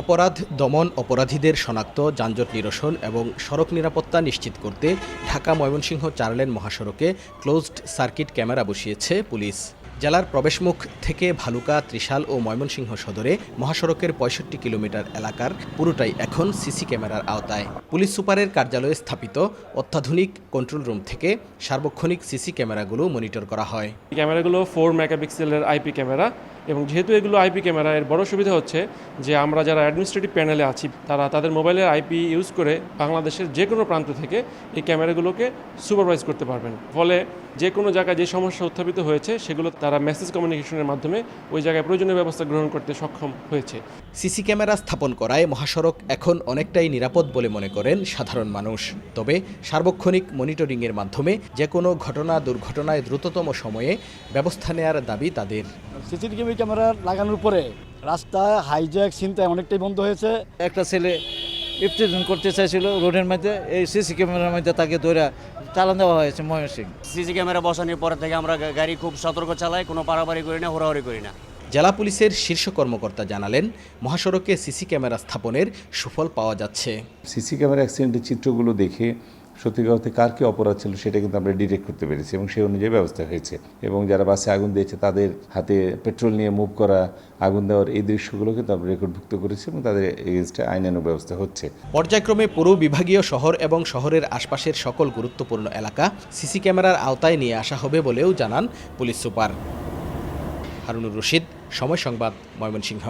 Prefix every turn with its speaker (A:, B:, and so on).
A: অপরাধ, দমন, অপরাধীদের শনাক্ত, যানজট নিরসন এবং সড়ক নিরাপত্তা নিশ্চিত করতে ঢাকা ময়মনসিংহ চার লেন মহাসড়কে ক্লোজড সার্কিট ক্যামেরা বসিয়েছে পুলিশ। জেলার প্রবেশমুখ থেকে ভালুকা, ত্রিশাল ও ময়মনসিংহ সদরে মহাসড়কের পঁয়ষট্টি কিলোমিটার এলাকার পুরোটাই এখন সিসি ক্যামেরার আওতায়। পুলিশ সুপারের কার্যালয়ে স্থাপিত অত্যাধুনিক কন্ট্রোল রুম থেকে সার্বক্ষণিক সিসি ক্যামেরাগুলো মনিটর করা হয়।
B: ক্যামেরাগুলো ফোর মেগাপিক্সেলের আইপি ক্যামেরা। এবং যেহেতু এগুলো আইপি ক্যামেরা এর বড় সুবিধা হচ্ছে যে আমরা যারা অ্যাডমিনিস্ট্রেটিভ প্যানেলে আছি তারা তাদের মোবাইলের আইপি ইউজ করে বাংলাদেশের যে কোনো প্রান্ত থেকে এই ক্যামেরাগুলোকে সুপারভাইজ করতে পারবেন। ফলে যে কোনো জায়গায় যে সমস্যা উত্থাপিত হয়েছে সেগুলো তারা মেসেজ কমিউনিকেশনের মাধ্যমে ওই জায়গায় প্রয়োজনীয় ব্যবস্থা গ্রহণ করতে সক্ষম হয়েছে।
A: সিসি ক্যামেরা স্থাপন করায় মহাসড়ক এখন অনেকটাই নিরাপদ বলে মনে করেন সাধারণ মানুষ। তবে সার্বক্ষণিক মনিটরিংয়ের মাধ্যমে যে কোনো ঘটনা দুর্ঘটনায় দ্রুততম সময়ে ব্যবস্থা নেওয়ার দাবি তাদের।
C: সিসিটিভি ক্যামেরা লাগানোর পরে রাস্তায় হাইজ্যাক ছিনতাই অনেকটাই বন্ধ হয়েছে।
D: একটা ছেলে ইফতিজন করতে চাইছিল রোডের মধ্যে এই সিসি ক্যামেরার মধ্যে তাকে ধরে চালান দেওয়া হয়েছে ময়মনসিং
E: সিসি ক্যামেরা বসানোর পরে থেকে আমরা গাড়ি খুব সতর্ক চালাই কোনো পারাপারি করি না হোরাহরি করি না।
A: জেলা পুলিশের শীর্ষ কর্মকর্তা জানালেন মহাসড়কে সিসি ক্যামেরা স্থাপনের সুফল পাওয়া যাচ্ছে।
F: সিসি ক্যামেরা অ্যাক্সিডেন্টের চিত্রগুলো দেখে সত্যিকার কার কি অপরাধ ছিল সেটা কিন্তু আমরা ডিটেক্ট করতে পেরেছি এবং সেই অনুযায়ী ব্যবস্থা হয়েছে। এবং যারা বাসে আগুন দিয়েছে তাদের হাতে পেট্রোল নিয়ে মুভ করা, আগুন দেওয়ার এই দৃশ্যগুলো কিন্তু আমরা রেকর্ডভুক্ত করেছি এবং তাদের এগেনস্টে আইনানুগ ব্যবস্থা হচ্ছে।
A: পর্যায়ক্রমে পুরো বিভাগীয় শহর এবং শহরের আশপাশের সকল গুরুত্বপূর্ণ এলাকা সিসি ক্যামেরার আওতায় নিয়ে আসা হবে বলেও জানান পুলিশ সুপার। হারুনুর রশিদ, সময় সংবাদ, ময়মনসিংহ।